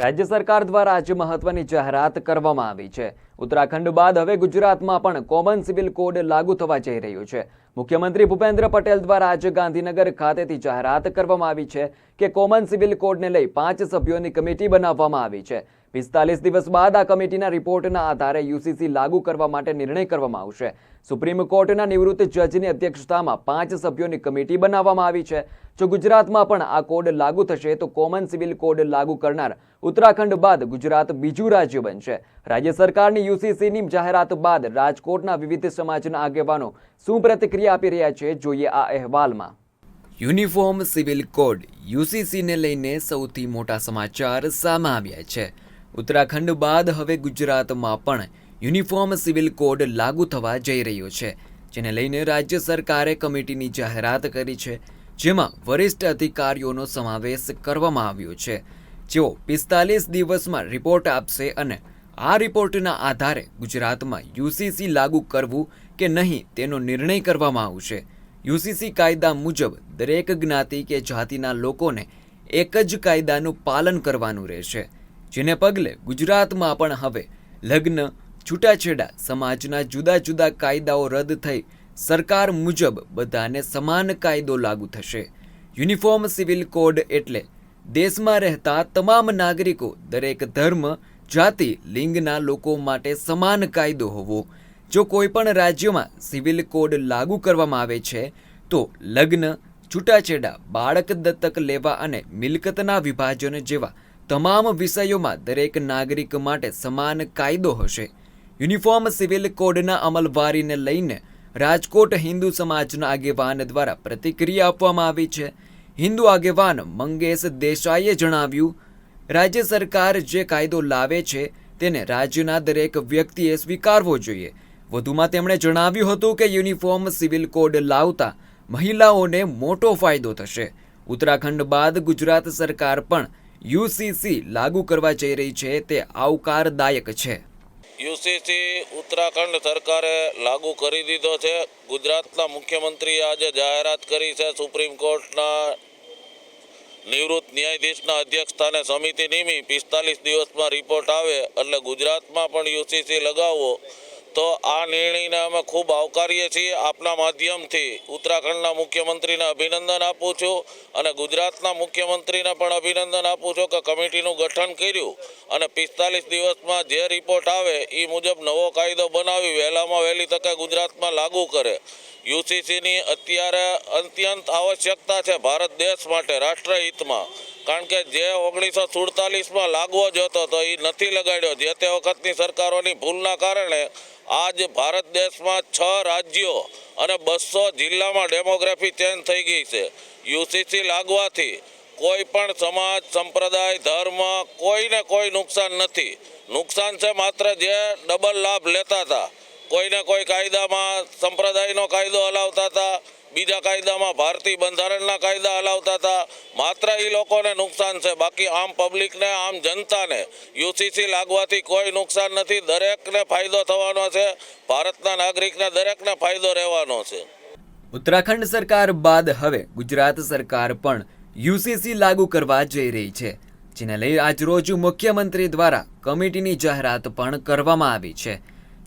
રાજ્ય સરકાર દ્વારા આજે મહત્વની જાહેરાત કરવામાં આવી છે. ઉત્તરાખંડ બાદ હવે ગુજરાતમાં પણ કોમન સિવિલ કોડ લાગુ થવા જઈ રહ્યું છે. મુખ્યમંત્રી ભૂપેન્દ્ર પટેલ દ્વારા આજે ગાંધીનગર ખાતેથી જાહેરાત કરવામાં આવી છે કે કોમન સિવિલ કોડને લઈ પાંચ સભ્યોની કમિટી બનાવવામાં આવી છે. પિસ્તાલીસ દિવસ બાદ આ કમિટીના રિપોર્ટના આધારે યુસીસી લાગુ કરવા માટે નિર્ણય કરવામાં આવશે. સુપ્રીમ કોર્ટના નિવૃત્ત જજની અધ્યક્ષતામાં પાંચ સભ્યોની કમિટી બનાવવામાં આવી છે. જો ગુજરાતમાં પણ આ કોડ લાગુ થશે, તો કોમન સિવિલ કોડ લાગુ કરનાર ઉત્તરાખંડ બાદ ગુજરાત બીજું રાજ્ય બનશે. રાજ્ય સરકારની યુસીસીની જાહેરાત બાદ રાજકોટના વિવિધ સમાજના આગેવાનો શું પ્રતિક્રિયા આપી રહ્યા છે, જોઈએ આ અહેવાલમાં. યુનિફોર્મ સિવિલ કોડ યુસીસીને લઈને સૌથી મોટા સમાચાર સામે આવ્યા છે. ઉત્તરાખંડ બાદ હવે ગુજરાતમાં પણ યુનિફોર્મ સિવિલ કોડ લાગુ થવા જઈ રહ્યો છે, જેને લઈને રાજ્ય સરકારે કમિટીની જાહેરાત કરી છે, જેમાં વરિષ્ઠ અધિકારીઓનો સમાવેશ કરવામાં આવ્યો છે. જેઓ પિસ્તાલીસ દિવસમાં રિપોર્ટ આપશે અને આ રિપોર્ટના આધારે ગુજરાતમાં યુસીસી લાગુ કરવું કે નહીં તેનો નિર્ણય કરવામાં આવશે. યુસીસી કાયદા મુજબ દરેક જ્ઞાતિ કે જાતિના લોકોને એક જ કાયદાનું પાલન કરવાનું રહેશે. જેને પગલે ગુજરાતમાં પણ હવે લગ્ન, છૂટાછેડા, સમાજના જુદા જુદા કાયદાઓ રદ થઈ સરકાર મુજબ બધાને સમાન કાયદો લાગુ થશે. યુનિફોર્મ સિવિલ કોડ એટલે દેશમાં રહેતા તમામ નાગરિકો દરેક ધર્મ, જાતિ, લિંગના લોકો માટે સમાન કાયદો હોવો. જો કોઈ પણ રાજ્યમાં સિવિલ કોડ લાગુ કરવામાં આવે છે, તો લગ્ન, છૂટાછેડા, બાળક દત્તક લેવા અને મિલકતના વિભાજન જેવા તમામ વિષયોમાં દરેક નાગરિક માટે સમાન કાયદો હશે. યુનિફોર્મ સિવિલ કોડના અમલવારીને લઈને રાજકોટ હિન્દુ સમાજના આગેવાન દ્વારા પ્રતિક્રિયા આપવામાં આવી છે. હિન્દુ આગેવાન મંગેશ દેસાઈએ જણાવ્યું, રાજ્ય સરકાર જે કાયદો લાવે છે તેને રાજ્યના દરેક વ્યક્તિએ સ્વીકારવો જોઈએ. વધુમાં તેમણે જણાવ્યું હતું કે યુનિફોર્મ સિવિલ કોડ લાવતા મહિલાઓને મોટો ફાયદો થશે. ઉત્તરાખંડ બાદ ગુજરાત સરકાર પણ યુસીસી લાગુ કરવા જઈ રહી છે, તે આવકારદાયક છે. યુસીસી ઉત્તરાખંડ સરકારે લાગુ કરી દીધો છે. ગુજરાતના મુખ્યમંત્રીએ આજે જાહેરાત કરી છે, સુપ્રીમ કોર્ટના નિવૃત્ત ન્યાયાધીશના અધ્યક્ષસ્થાને સમિતિ નિમી પિસ્તાલીસ દિવસમાં રિપોર્ટ આવે, એટલે ગુજરાતમાં પણ યુસીસી લગાવવો તો આ નિર્ણયને અમે ખૂબ આવકારીએ છીએ આપના માધ્યમથી. ઉત્તરાખંડના મુખ્યમંત્રીને અભિનંદન આપું છું અને ગુજરાતના મુખ્યમંત્રીને પણ અભિનંદન આપું છું કે કમિટીનું ગઠન કર્યું અને પિસ્તાલીસ દિવસમાં જે રિપોર્ટ આવે એ મુજબ નવો કાયદો બનાવી વહેલામાં વહેલી તકે ગુજરાતમાં લાગુ કરે. યુસીસીની અત્યારે અત્યંત આવશ્યકતા છે ભારત દેશ માટે રાષ્ટ્રહિતમાં. કારણ કે જે ઓગણીસો સુડતાલીસમાં લાગવો જોતો તો એ નથી લગાડ્યો. જે તે વખતની સરકારોની ભૂલના કારણે આજ ભારત દેશમાં છ રાજ્યો અને બસો જિલ્લામાં ડેમોગ્રાફી ચેન્જ થઈ ગઈ છે. યુસીસી લાગવાથી કોઈ પણ સમાજ, સંપ્રદાય, ધર્મ કોઈને કોઈ નુકસાન નથી. નુકસાન છે માત્ર જે ડબલ લાભ લેતા હતા. કોઈને કોઈ કાયદામાં સંપ્રદાયનો કાયદો હલાવતા હતા બીજા કાયદામાં ભારતીય બંધારણના કાયદા હલાવતા હતા. માત્ર એ લોકોને નુકસાન છે. બાકી આમ પબ્લિકને, આમ જનતાને યુસીસી લાગવાથી કોઈ નુકસાન નથી. દરેકને ફાયદો થવાનો છે. ભારતના નાગરિકને દરેકને ફાયદો રહેવાનો છે. ઉત્તરાખંડ સરકાર બાદ હવે ગુજરાત સરકાર પણ યુસીસી લાગુ કરવા જઈ રહી છે, જેને લઈ આજરોજ મુખ્યમંત્રી દ્વારા કમિટીની જાહેરાત પણ કરવામાં આવી છે,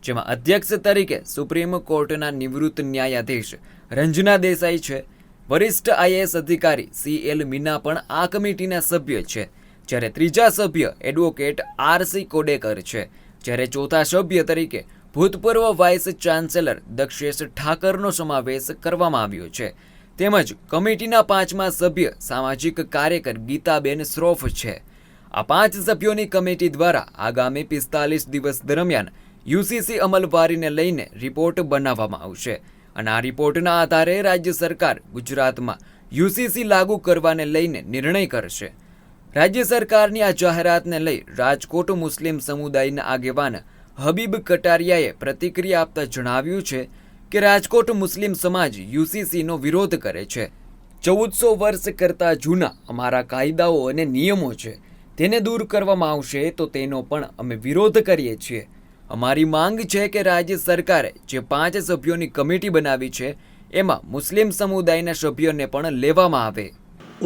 જેમાં અધ્યક્ષ તરીકે સુપ્રીમ કોર્ટના નિવૃત્ત ન્યાયાધીશ રંજના દેસાઈ છે. વરિષ્ઠ આઈએએસ અધિકારી સી એલ મીના પણ આ કમિટીના સભ્ય છે. જ્યારે ત્રીજા સભ્ય એડવોકેટ આર સી કોડેકર છે. જ્યારે ચોથા સભ્ય તરીકે ભૂતપૂર્વ વાઇસ ચાન્સેલર દક્ષેશ ઠાકરનો સમાવેશ કરવામાં આવ્યો છે. તેમજ કમિટીના પાંચમા સભ્ય સામાજિક કાર્યકર ગીતાબેન શ્રોફ છે. આ પાંચ સભ્યોની કમિટી દ્વારા આગામી પિસ્તાલીસ દિવસ દરમિયાન યુસીસી અમલવારીને લઈને રિપોર્ટ બનાવવામાં આવશે. અને આ રિપોર્ટના આધારે રાજ્ય સરકાર ગુજરાતમાં યુસીસી લાગુ કરવાને લઈને નિર્ણય કરશે. રાજ્ય સરકારની આ જાહેરાતને લઈ રાજકોટ મુસ્લિમ સમુદાયના આગેવાન હબીબ કટારિયાએ પ્રતિક્રિયા આપતા જણાવ્યું છે કે રાજકોટ મુસ્લિમ સમાજ યુસીસીનો વિરોધ કરે છે. ચૌદસો વર્ષ કરતાં જૂના અમારા કાયદાઓ અને નિયમો છે. તેને દૂર કરવામાં આવશે તો તેનો પણ અમે વિરોધ કરીએ છીએ. અમારી માંગ છે કે રાજ્ય સરકારે જે પાંચ સભ્યોની કમિટી બનાવી છે, એમાં મુસ્લિમ સમુદાયના સભ્યોને પણ લેવામાં આવે.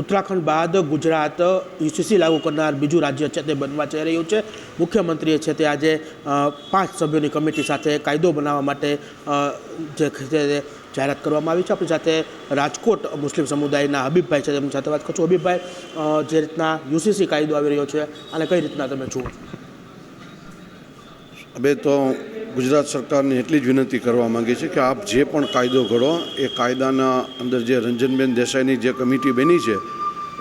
ઉત્તરાખંડ બાદ ગુજરાત યુસીસી લાગુ કરનાર બીજું રાજ્ય છે તે બનવા જઈ રહ્યું છે. મુખ્યમંત્રીએ છે તે આજે પાંચ સભ્યોની કમિટી સાથે કાયદો બનાવવા માટે જે જાહેરાત કરવામાં આવી છે. આપણી સાથે રાજકોટ મુસ્લિમ સમુદાયના હબીબભાઈ છે. તેમની સાથે વાત કરશું. હબીબભાઈ જે રીતના યુસીસી કાયદો આવી રહ્યો છે અને કઈ રીતના તમે જુઓ? હવે તો ગુજરાત સરકારને એટલી જ વિનંતી કરવા માગીએ છીએ કે આપ જે પણ કાયદો ઘડો, એ કાયદાના અંદર જે રંજનબેન દેસાઈની જે કમિટી બની છે,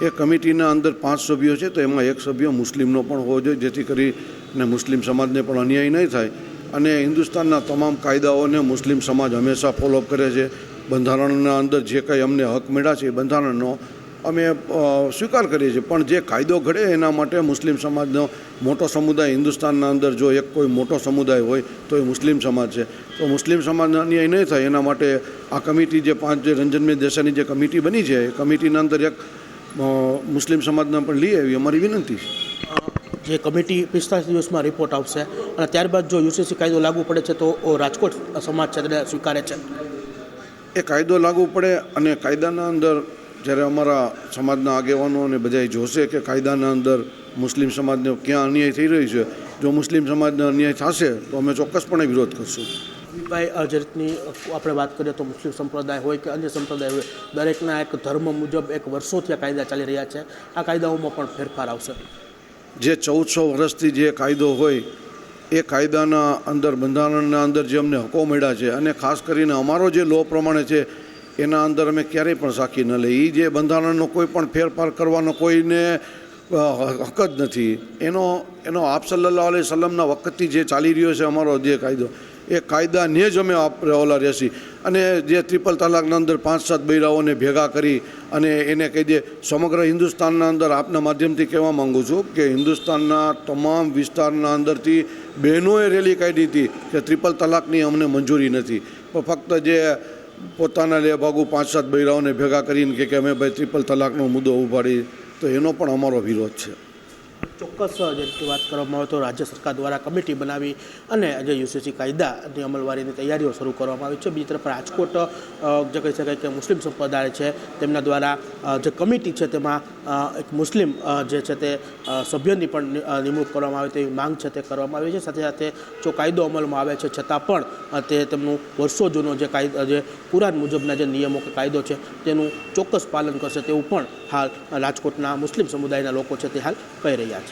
એ કમિટીના અંદર પાંચ સભ્યો છે, તો એમાં એક સભ્ય મુસ્લિમનો પણ હોવો જોઈએ, જેથી કરીને મુસ્લિમ સમાજને પણ અન્યાય નહીં થાય. અને હિન્દુસ્તાનના તમામ કાયદાઓને મુસ્લિમ સમાજ હંમેશા ફોલોઅપ કરે છે. બંધારણના અંદર જે કંઈ અમને હક મળ્યા છે, એ બંધારણનો અમે સ્વીકાર કરીએ છીએ. પણ જે કાયદો ઘડે એના માટે મુસ્લિમ સમાજનો મોટો સમુદાય હિન્દુસ્તાનના અંદર જો એક કોઈ મોટો સમુદાય હોય તો એ મુસ્લિમ સમાજ છે. તો મુસ્લિમ સમાજને અન્યાય નહીં થાય એના માટે આ કમિટી જે પાંચ જે રંજનભાઈ દેસાઈની જે કમિટી બની છે એ કમિટીના અંદર એક મુસ્લિમ સમાજને પણ લઈ આવી. અમારી વિનંતી છે. જે કમિટી પિસ્તાલીસ દિવસમાં રિપોર્ટ આવશે અને ત્યારબાદ જો યુસીસી કાયદો લાગુ પડે છે તો રાજકોટ સમાજ છે તેને સ્વીકારે છે. એ કાયદો લાગુ પડે અને કાયદાના અંદર જ્યારે અમારા સમાજના આગેવાનો અને બધાય જોશે કે કાયદાના અંદર મુસ્લિમ સમાજને ક્યાં અન્યાય થઈ રહ્યો છે જો મુસ્લિમ સમાજને અન્યાય થશે તો અમે ચોક્કસપણે વિરોધ કરશું. ભાઈ અ, જે રીતની આપણે વાત કરીએ તો મુસ્લિમ સંપ્રદાય હોય કે અન્ય સંપ્રદાય હોય દરેકના એક ધર્મ મુજબ એક વર્ષોથી આ કાયદા ચાલી રહ્યા છે. આ કાયદાઓમાં પણ ફેરફાર આવશે. જે ચૌદસો વર્ષથી જે કાયદો હોય એ કાયદાના અંદર બંધારણના અંદર જે અમને હકો મળ્યા છે અને ખાસ કરીને અમારો જે લો પ્રમાણે છે એના અંદર અમે ક્યારેય પણ સાખી ન લઈ જે બંધારણનો કોઈ પણ ફેરફાર કરવાનો કોઈને હક જ નથી. એનો એનો આપ સલ્લાહ અલી સલમના વખતથી જે ચાલી રહ્યો છે અમારો જે કાયદો, એ કાયદાને જ અમે ઓલા રહેશી અને જે ટ્રિપલ તલાકના અંદર પાંચ સાત બૈરાઓને ભેગા કરી અને એને કહી દે, સમગ્ર હિન્દુસ્તાનના અંદર આપના માધ્યમથી કહેવા માગું છું કે હિન્દુસ્તાનના તમામ વિસ્તારના અંદરથી બહેનોએ રેલી કાઢી હતી કે ત્રિપલ તલાકની અમને મંજૂરી નથી. પણ ફક્ત જે પોતાના લે ભાગુ પાંચ સાત બૈરાઓને ભેગા કરીને કે અમે ભાઈ ટ્રિપલ તલાકનો મુદ્દો ઉભાડી તો એનો પણ અમારો વિરોધ છે. ચોક્કસ જેમ વાત કરવામાં આવે તો રાજ્ય સરકાર દ્વારા કમિટી બનાવી અને જે યુસીસી કાયદાની અમલવારીની તૈયારીઓ શરૂ કરવામાં આવી છે. બીજી તરફ રાજકોટ જે કહી શકાય કે મુસ્લિમ સંપ્રદાય છે, તેમના દ્વારા જે કમિટી છે તેમાં એક મુસ્લિમ જે છે તે સભ્યની પણ નિમણૂક કરવામાં આવે તેવી માંગ છે તે કરવામાં આવી છે. સાથે સાથે જો કાયદો અમલમાં આવે છે છતાં પણ તે તેમનું વર્ષો જૂનો જે કાયદો, જે કુરાન મુજબના જે નિયમો કે કાયદો છે તેનું ચોક્કસ પાલન કરશે તેવું પણ હાલ રાજકોટના મુસ્લિમ સમુદાયના લોકો છે તે હાલ કહી રહ્યા